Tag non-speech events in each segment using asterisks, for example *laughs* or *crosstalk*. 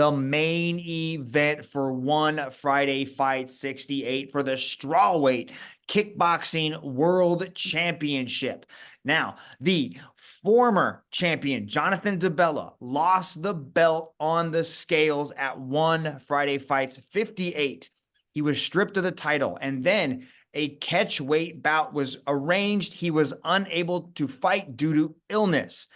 the main event for one Friday Fight 68 for the strawweight kickboxing world championship. Now, the former champion Jonathan DeBella lost the belt on the scales at one Friday Fights 58. He was stripped of the title and then a catch weight bout was arranged. He was unable to fight due to illness.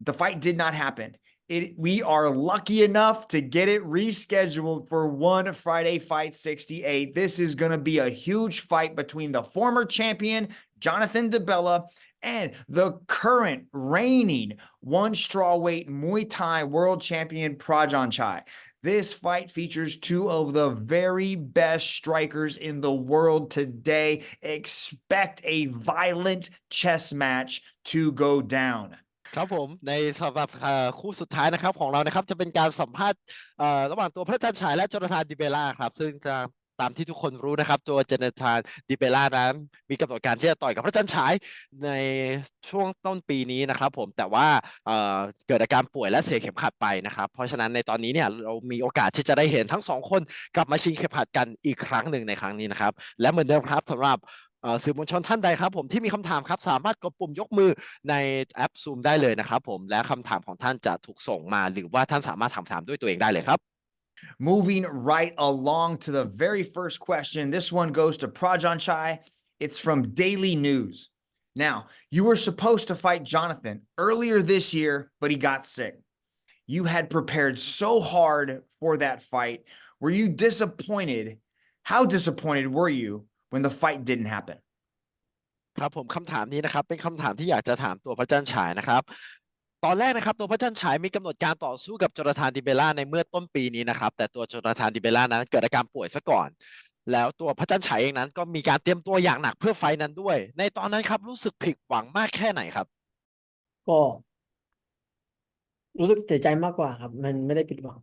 The fight did not happen. It, we are lucky enough to get it rescheduled for one Friday Fight 68. This is going to be a huge fight between the former champion, Jonathan DeBella, and the current reigning one strawweight Muay Thai world champion, Prajan Chai. This fight features two of the very best strikers in the world today. Expect a violent chess match to go down. ครับผมในสำหรับคู่สุดท้ายนะครับของเรานะครับจะเป็นการสัมภาษณ์ระหว่างตัวพระจันทร์ฉายและจนาธานดิเบล่าครับ ซึ่งตามที่ทุกคนรู้นะครับ ตัวโจนาธานดิเบล่านั้น มีกำหนดการที่จะต่อยกับพระจันทร์ฉายในช่วงต้นปีนี้นะครับ ผมแต่ว่าเเกิดอาการป่วยและเสียเข็มขัดไปนะครับ เพราะฉะนั้นในตอนนี้เนี่ยเรามีโอกาสที่จะได้เห็นทั้งสองคนกลับมาชิงเข็มขัดกันอีกครั้งหนึ่งในครั้งนี้นะครับ และเหมือนเดิมครับสำหรับ สื่อมวลชนท่านใดครับผมที่มีคำถามครับ สามารถกดปุ่มยกมือในแอป Zoom ได้เลยนะครับผมและคำถามของท่านจะถูกส่งมาหรือว่าท่านสามารถถามถามด้วยตัวเองได้เลยครับ Moving right along to the very first question. This one goes to Prajan Chai. It's from Daily News. Now, you were supposed to fight Jonathan earlier this year, but he got sick. You had prepared so hard for that fight. Were you disappointed? How disappointed were you when the fight didn't happen? ครับผมคำถามนี้นะครับ เป็นคำถามที่อยากจะถามตัวพระจันทร์ฉายนะครับ ตอนแรกนะครับตัวพระจันทร์ฉายมีกำหนดการต่อสู้กับโจนาธานดิเบล่าในเมื่อต้นปีนี้นะครับ แต่ตัวโจนาธานดิเบล่านั้นเกิดอาการป่วยซะก่อน แล้วตัวพระจันทร์ฉายเองนั้น ก็มีการเตรียมตัวอย่างหนักเพื่อไฟท์นั้นด้วย ในตอนนั้นครับรู้สึกผิดหวังมากแค่ไหนครับ ก็รู้สึกเสียใจมากกว่าครับ มันไม่ได้ผิดหวัง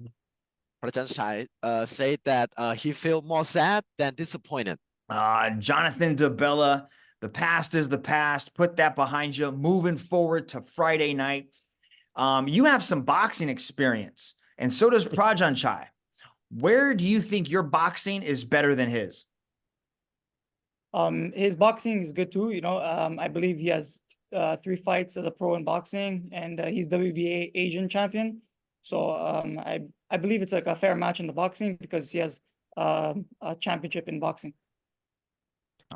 พระจันทร์ฉายเอ่อ say that uh, he feel more sad than disappointed Uh, Jonathan DeBella, the past is the past. Put that behind you. Moving forward to Friday night. Um, you have some boxing experience, and so does Prajan Chai. Where do you think your boxing is better than his? Um, his boxing is good too. You know, um, I believe he has uh, three fights as a pro in boxing, and uh, he's WBA Asian champion. So um, I I believe it's like a fair match in the boxing because he has um a championship in boxing.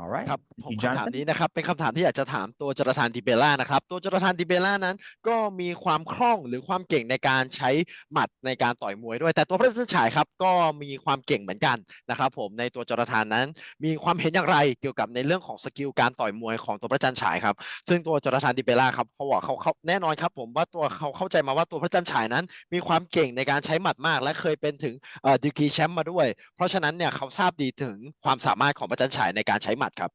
All right. ครับ Thank ผม you, คำถาม Jonathan. นี้นะครับเป็นคำถามที่อยากจะถามตัวจรทานดิเบล่านะครับ ตัวจรทานดิเบล่านั้น ก็มีความคล่องหรือความเก่งในการใช้หมัดในการต่อยมวยด้วย แต่ตัวพระจันทร์ฉายครับก็มีความเก่งเหมือนกันนะครับ ผมในตัวจรทานนั้น มีความเห็นอย่างไรเกี่ยวกับในเรื่องของสกิลการต่อยมวยของตัวพระจันทร์ฉายครับซึ่งตัวจรทานดิเบล่าครับเขาบอกเขาเขาแน่นอนครับ ผมว่าตัวเขาเข้าใจมาว่าตัวพระจันทร์ฉายนั้น มีความเก่งในการใช้หมัดมาก และเคยเป็นถึงเอ่อดีกรีแชมป์มาด้วย เพราะฉะนั้นเนี่ยเขาทราบดีถึงความสามารถของพระจันทร์ฉายในการใช้ หมัดครับ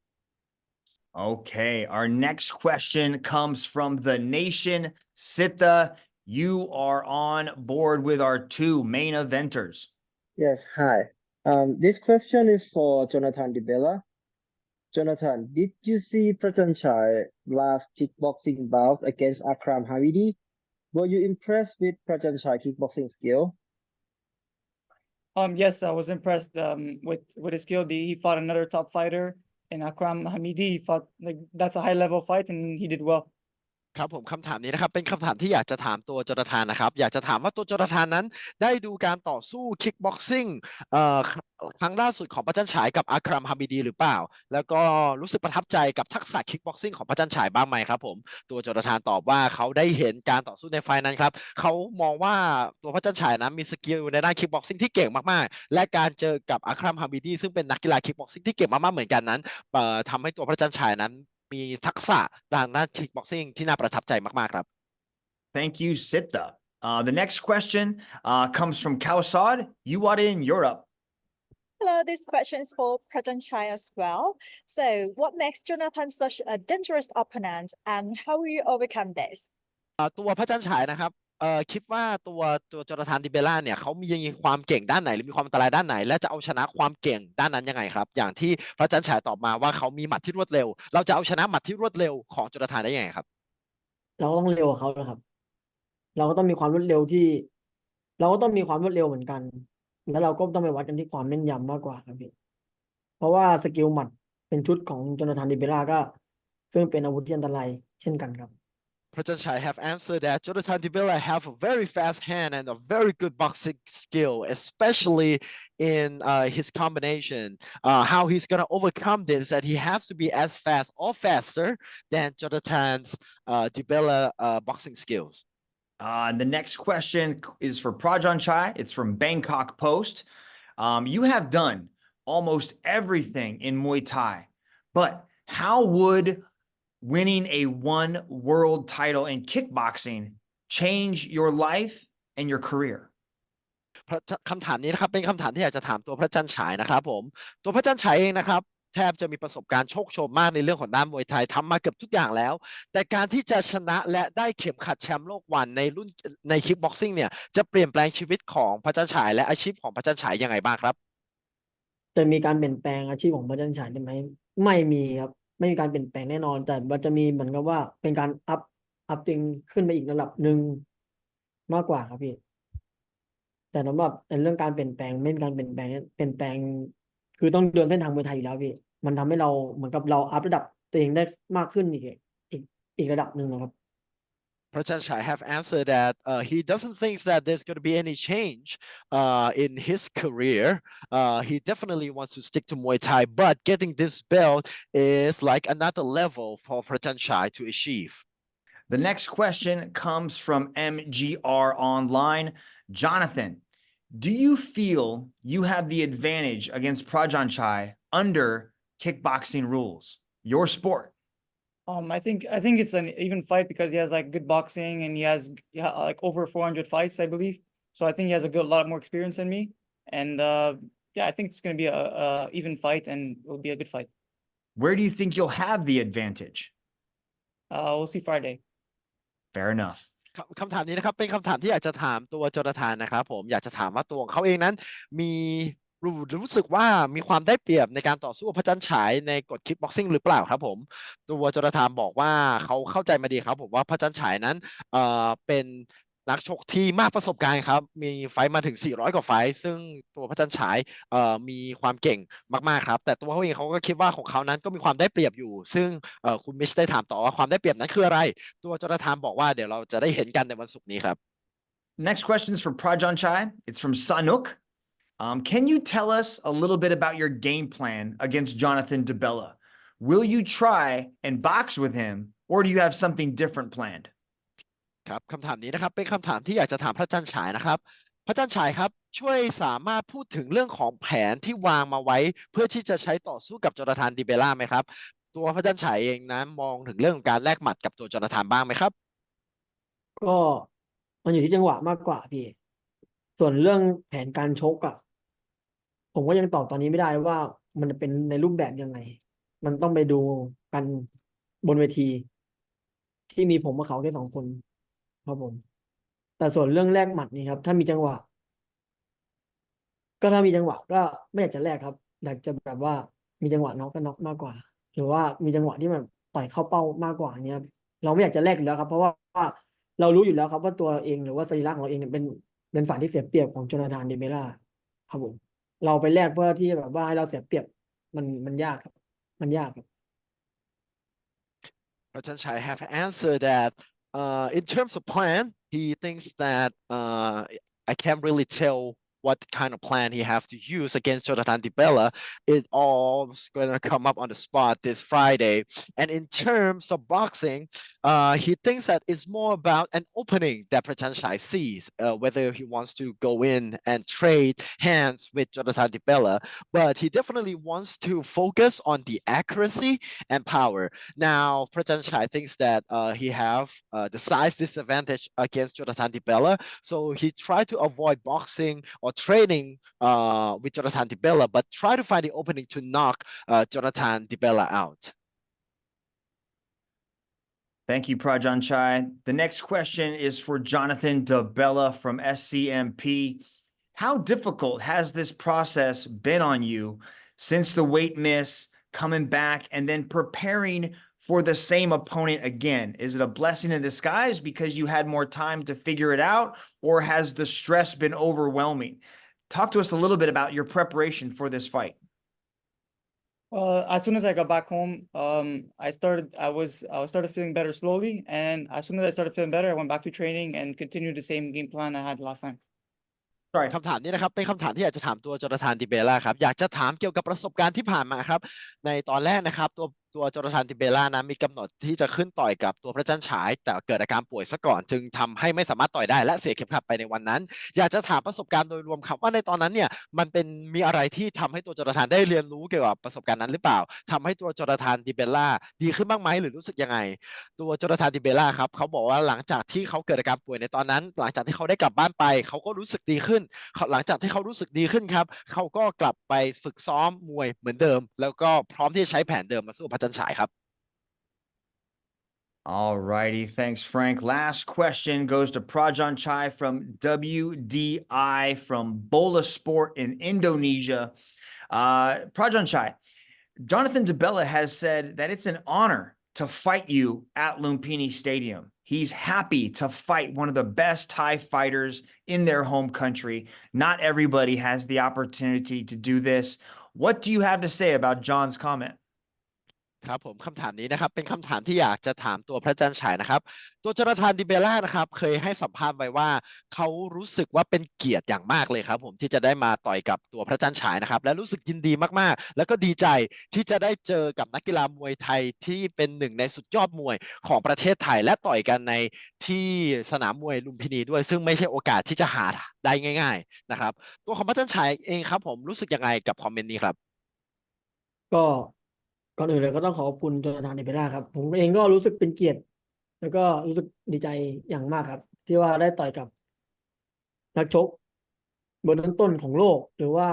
Okay. Our next question comes from the nation. Sitha, you are on board with our two main eventers. Yes, hi. Um, this question is for Jonathan DeBella. Jonathan, did you see Prajanchai last kickboxing bout against Akram Hamidi? Were you impressed with Prajanchai kickboxing skill? Um, yes, I was impressed um with with his skill. The- He fought another top fighter in Akram Hamidi. Fought like that's a high level fight, and he did well. ครับผมคำถามนี้นะครับเป็นคำถามที่อยากจะถามตัวจรทานนะครับ อยากจะถามว่าตัวจรทานนั้น ได้ดูการต่อสู้คิกบ็อกซิ่งครั้งล่าสุดของพระจันทร์ฉายกับอัครัมฮามิดีหรือเปล่า แล้วก็รู้สึกประทับใจกับทักษะคิกบ็อกซิ่งของพระจันทร์ฉายบ้างไหมครับผมตัวจรทานตอบว่าเขาได้เห็นการต่อสู้ในไฟล์นั้นครับเขามองว่าตัวพระจันทร์ฉายนั้นมีสกิลในด้านคิกบ็อกซิ่งที่เก่งมากๆ และการเจอกับอัครัมฮามิดีซึ่งเป็นนักกีฬาคิกบ็อกซิ่งที่เก่งมากๆเหมือนกันนั้นเอ่อทำให้ตัวพระจันทร์ฉายนั้น มีทักษะด้านด้านคิกบ็อกซิ่งที่น่าประทับใจมากๆครับ Thank you, Sitha. Uh, the next question uh, comes from Kausad. You are in Europe. Hello, this question is for Prajan Chai as well. So, what makes Jonathan such a dangerous opponent, and how will you overcome this? อ่าตัวพระจันทร์ฉายนะครับ เอ่อคิดว่าตัวตัวจอร์แดนดิเบล่าเนี่ยเขามีความเก่งด้านไหน หรือมีความอันตรายด้านไหน และจะเอาชนะความเก่งด้านนั้นยังไงครับ อย่างที่พระจันทร์ฉายตอบมาว่าเขามีหมัดที่รวดเร็ว เราจะเอาชนะหมัดที่รวดเร็วของจอร์แดนได้ยังไงครับ เราก็ต้องเร็วกว่าเขานะครับ เราก็ต้องมีความรวดเร็วที่ เราก็ต้องมีความรวดเร็วเหมือนกัน แล้วเราก็ต้องไปวัดกันที่ความแม่นยำมากกว่าครับพี่เพราะว่าสกิลหมัดเป็นชุดของโจนาธานดิเบล่าก็ ซึ่งเป็นอาวุธที่อันตรายเช่นกันครับ Prajanchai have answered that Jonathan Dibella have a very fast hand and a very good boxing skill, especially in uh, his combination. Uh, how he's gonna overcome this that he has to be as fast or faster than Jonathan's uh, Dibella uh, boxing skills. Uh, the next question is for Prajan Chai. It's from Bangkok Post. Um, you have done almost everything in Muay Thai, but how would winning a one world title in kickboxing change your life and your career? พระคำถามนี้นะครับเป็นคำถามที่อยากจะถามตัวพระจันทร์ฉายนะครับผมตัวพระจันทร์ฉายเองนะครับแทบจะมีประสบการณ์โชคโชนมากในเรื่องของด้านมวยไทยทำมาเกือบทุกอย่างแล้ว แต่การที่จะชนะและได้เข็มขัดแชมป์โลกวันในรุ่นในคิกบ็อกซิ่งเนี่ยจะเปลี่ยนแปลงชีวิตของพระจันทร์ฉายและอาชีพของพระจันทร์ฉายยังไงบ้างครับ จะมีการเปลี่ยนแปลงอาชีพของพระจันทร์ฉายได้ไหมไม่มีครับ ไม่มีการเปลี่ยนแปลงแน่นอน แต่มันจะมีเหมือนกับว่าเป็นการอัพอัพตัวเองขึ้นไปอีกระดับหนึ่งมากกว่าครับพี่ แต่สำหรับในเรื่องการเปลี่ยนแปลงไม่มีการเปลี่ยนแปลงเนี่ยเปลี่ยนแปลง คือต้องเดินเส้นทางมวยไทยอยู่แล้วพี่ มันทำให้เราเหมือนกับเราอัพระดับตัวเองได้มากขึ้นอีกอีกอีกระดับหนึ่งนะครับ Prajanchai have answered that uh, he doesn't think that there's going to be any change uh, in his *laughs* career. Uh, he definitely wants to stick to Muay Thai, but getting this belt is like another level for Prajanchai to achieve. The next question comes from MGR Online. Jonathan, do you feel you have the advantage against Prajan Chai under kickboxing rules? Your sport. Um, I think I think it's an even fight because he has like good boxing and he has yeah, like over 400 fights, I believe. So I think he has a good lot more experience than me. And uh, yeah, I think it's going to be a, a even fight and it will be a good fight. Where do you think you'll have the advantage? Uh, we'll see Friday. Fair enough. คำคำถามนี้นะครับเป็นคำถามที่อยากจะถามตัวจรทานนะครับผมอยากจะถามว่าตัวของเขาเองนั้น มี รู้รู้สึกว่ามีความได้เปรียบในการต่อสู้กับพระจันทร์ฉายในกฎคิกบ็อกซิ่งหรือเปล่าครับผม ตัวจรทานบอกว่าเขาเข้าใจมาดีครับผมว่าพระจันทร์ฉายนั้นเอ่อเป็นนักชกที่มากประสบการณ์ครับ มีไฟมาถึง 400 กว่าไฟ ซึ่งตัวพระจันทร์ฉายเอ่อมีความเก่งมากๆครับ แต่ตัวเขาเองเขาก็คิดว่าของเขานั้นก็มีความได้เปรียบอยู่ ซึ่งเอ่อคุณมิชได้ถามต่อว่าความได้เปรียบนั้นคืออะไร ตัวจรทานบอกว่าเดี๋ยวเราจะได้เห็นกันในวันศุกร์นี้ครับ Next question is from Prajan Chai. It's from Sanuk. Um, can you tell us a little bit about your game plan against Jonathan DeBella? Will you try and box with him, or do you have something different planned? ครับคำถามนี้นะครับเป็นคำถามที่อยากจะถามพระจันทร์ฉายนะครับ พระจันทร์ฉายครับช่วยสามารถพูดถึงเรื่องของแผนที่วางมาไว้ เพื่อที่จะใช้ต่อสู้กับจอร์แดนดิเบล่าไหมครับ ตัวพระจันทร์ฉายเองนั้นมองถึงเรื่องของการแลกหมัดกับตัวจอร์แดนบ้างไหมครับ ก็มันอยู่ที่จังหวะมากกว่าพี่ ส่วนเรื่องแผนการชกอะ ผมก็ยังตอบตอนนี้ไม่ได้ว่ามันเป็นในรูปแบบยังไง มันต้องไปดูกันบนเวที ที่มีผมกับเขาแค่สองคนครับผม แต่ส่วนเรื่องแลกหมัดนี่ครับ ถ้ามีจังหวะ ก็ถ้ามีจังหวะ ก็ไม่อยากจะแลกครับอยากจะแบบว่ามีจังหวะน็อกก็น็อกมากกว่า หรือว่ามีจังหวะที่มันต่อยเข้าเป้ามากกว่าเนี้ยเราไม่อยากจะแลกอยู่แล้วครับ เพราะว่าเรารู้อยู่แล้วครับ ว่าตัวเราเองหรือว่าสรีระของเราเองเนี่ยเป็นเป็นฝ่ายที่เสียเปรียบของโจนาธานเดเมล่าครับผม เราไปแลกเพื่อที่แบบว่าให้เราเสียเปรียบมันมันยากครับ มันยากครับ Prajanchai have answered that uh, in terms of plan, he thinks that uh, I can't really tell what kind of plan he have to use against Jonathan DiBella. It all going to come up on the spot this Friday. And in terms of boxing, uh, he thinks that it's more about an opening that Prajanchai sees, uh, whether he wants to go in and trade hands with Jonathan DiBella. But he definitely wants to focus on the accuracy and power. Now, Prajanchai thinks that uh, he have uh, the size disadvantage against Jonathan DiBella, so he tried to avoid boxing or training uh, with Jonathan DiBella, but try to find the opening to knock uh, Jonathan DiBella out. Thank you, Prajan Chai. The next question is for Jonathan DeBella from SCMP. How difficult has this process been on you since the weight miss, coming back, and then preparing for the same opponent again? Is it a blessing in disguise because you had more time to figure it out, or has the stress been overwhelming? Talk to us a little bit about your preparation for this fight. Uh, as soon as I got back home, um, I started, I was, I started feeling better slowly. And as soon as I started feeling better, I went back to training and continued the same game plan I had last time. Sorry. คำถามนี้นะครับเป็นคำถามที่อยากจะถามตัวจอร์แดนดิเบล่าครับอยากจะถามเกี่ยวกับประสบการณ์ที่ผ่านมาครับ ในตอนแรกนะครับตัว ตัวจอร์แดนดิเบล่านะมีกำหนดที่จะขึ้นต่อยกับตัวพระจันทร์ฉาย แต่เกิดอาการป่วยซะก่อน จึงทำให้ไม่สามารถต่อยได้และเสียเข็มขัดไปในวันนั้น อยากจะถามประสบการณ์โดยรวมครับว่าในตอนนั้นเนี่ยมันเป็นมีอะไรที่ทำให้ตัวจอร์แดนได้เรียนรู้เกี่ยวกับประสบการณ์นั้นหรือเปล่าทำให้ตัวจอร์แดนดิเบล่าดีขึ้นบ้างไหมหรือรู้สึกยังไง ตัวจอร์แดนดิเบล่าครับเขาบอกว่าหลังจากที่เขาเกิดอาการป่วยในตอนนั้น หลังจากที่เขาได้กลับบ้านไป เขาก็รู้สึกดีขึ้นเขาหลังจากที่เขารู้สึกดีขึ้นครับเขาก็กลับไปฝึกซ้อมมวยเหมือนเดิม แล้วก็พร้อมที่จะใช้แผนเดิมมาสู้พระจัทร์ฉายครับ All righty. Thanks, Frank. Last question goes to Prajan Chai from WDI from Bola Sport in Indonesia. Uh, Prajan Chai, Jonathan DeBella has said that it's an honor to fight you at Lumpini Stadium. He's happy to fight one of the best Thai fighters in their home country. Not everybody has the opportunity to do this. What do you have to say about John's comment? ครับผมคำถามนี้นะครับเป็นคำถามที่อยากจะถามตัวพระจันทร์ฉายนะครับ ตัวจร์แดนดิเบล่านะครับ เคยให้สัมภาษณ์ไว้ว่าเขารู้สึกว่าเป็นเกียรติอย่างมากเลยครับผมที่จะได้มาต่อยกับตัวพระจันทร์ฉายนะครับ และรู้สึกยินดีมากๆ แล้วก็ดีใจที่จะได้เจอกับนักกีฬามวยไทยที่เป็นหนึ่งในสุดยอดมวยของประเทศไทย และต่อยกันในที่สนามมวยลุมพินีด้วย ซึ่งไม่ใช่โอกาสที่จะหาได้ง่าย ๆนะครับ ตัวของพระจันทร์ฉายเองครับ ผมรู้สึกยังไงกับคอมเมนต์นี้ครับ ก็ ก่อนอื่นเลยก็ต้องขอบคุณจนทานเอเปล่าครับ ผมเองก็รู้สึกเป็นเกียรติ แล้วก็รู้สึกดีใจอย่างมากครับ ที่ว่าได้ต่อยกับนักชกเบอร์ต้นของโลก หรือว่า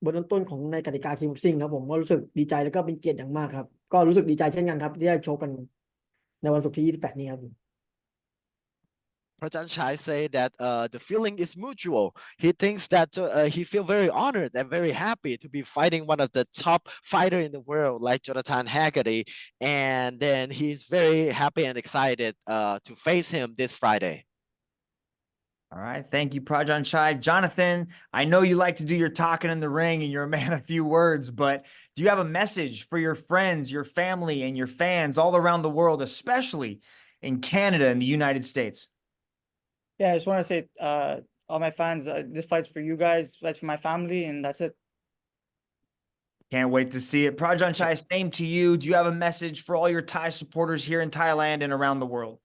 เบอร์ต้นของในกติกาคิมบ็อกซิ่งครับผมก็รู้สึกดีใจแล้วก็เป็นเกียรติอย่างมากครับ ก็รู้สึกดีใจเช่นกันครับ ที่ได้ชกกันในวันศุกร์ที่ 28 นี้ครับ Prajan Chai say that uh, the feeling is mutual. He thinks that uh, he feel very honored and very happy to be fighting one of the top fighter in the world like Jonathan Haggerty, and then he's very happy and excited uh, to face him this Friday. All right. Thank you, Prajan Chai. Jonathan, I know you like to do your talking in the ring and you're a *laughs* man of few words, but do you have a message for your friends, your family, and your fans all around the world, especially in Canada and the United States? Yeah, I just want to say, uh, all my fans, uh, this fight's for you guys, fight's for my family, and that's it. Can't wait to see it. Prajan Chai, same to you. Do you have a message for all your Thai supporters here in Thailand and around the world?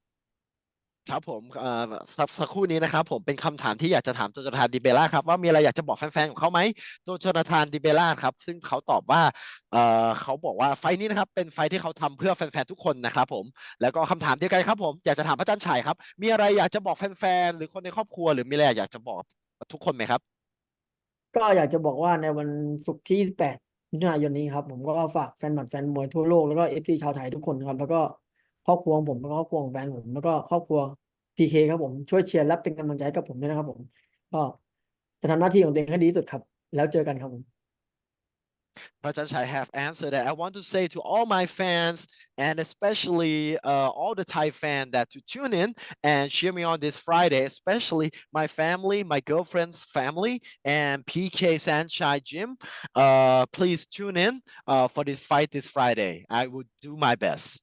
ครับผมเอ่อสักสักครู่นี้นะครับผมเป็นคำถามที่อยากจะถามโจนาธานดิเบล่าครับว่ามีอะไรอยากจะบอกแฟนๆของเขาไหมโจนาธานดิเบล่าครับ ซึ่งเขาตอบว่าเอ่อเขาบอกว่าไฟล์นี้นะครับเป็นไฟล์ที่เขาทำเพื่อแฟนๆทุกคนนะครับผมแล้วก็คำถามเดียวกันครับผมอยากจะถามพระจันทร์ฉายครับ มีอะไรอยากจะบอกแฟนๆหรือคนในครอบครัว หรือมีอะไรอยากจะบอกทุกคนไหมครับ ก็อยากจะบอกว่าในวันศุกร์ที่ 8 มิถุนายนนี้ครับ ผมก็ฝากแฟนหมัดแฟนมวยทั่วโลกแล้วก็เอฟซีชาวไทยทุกคนครับ แล้วก็ รอบครัวของผมแล้วก็ครอบครัวของแฟนผม แล้วก็ครอบครัวพีเคครับผมช่วยเชียร์และเป็นกำลังใจให้กับผมด้วยนะครับผม ก็จะทำหน้าที่ของตัวเองให้ดีที่สุดครับ แล้วเจอกันครับผม Prajach, I have answered that. I want to say to all my fans and especially uh, all the Thai fans that to tune in and cheer me on this Friday, especially my family, my girlfriend's family, and PK Sanchai Gym. Uh, please tune in uh, for this fight this Friday. I will do my best.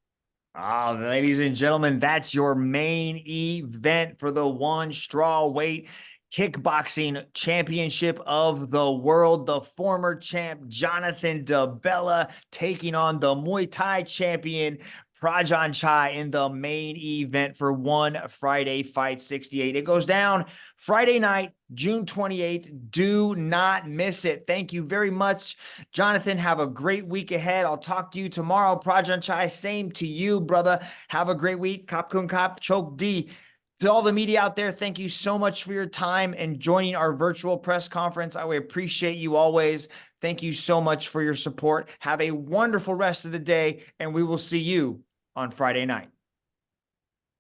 Ah, ladies and gentlemen, that's your main event for the one straw weight kickboxing championship of the world. The former champ Jonathan DeBella taking on the Muay Thai champion Prajan Chai in the main event for one Friday Fight 68. It goes down Friday night, June 28th. Do not miss it. Thank you very much, Jonathan. Have a great week ahead. I'll talk to you tomorrow. Prajan Chai, same to you, brother. Have a great week. Kop Kun Kop, Choke D. To all the media out there, thank you so much for your time and joining our virtual press conference. I appreciate you always. Thank you so much for your support. Have a wonderful rest of the day, and we will see you on Friday night.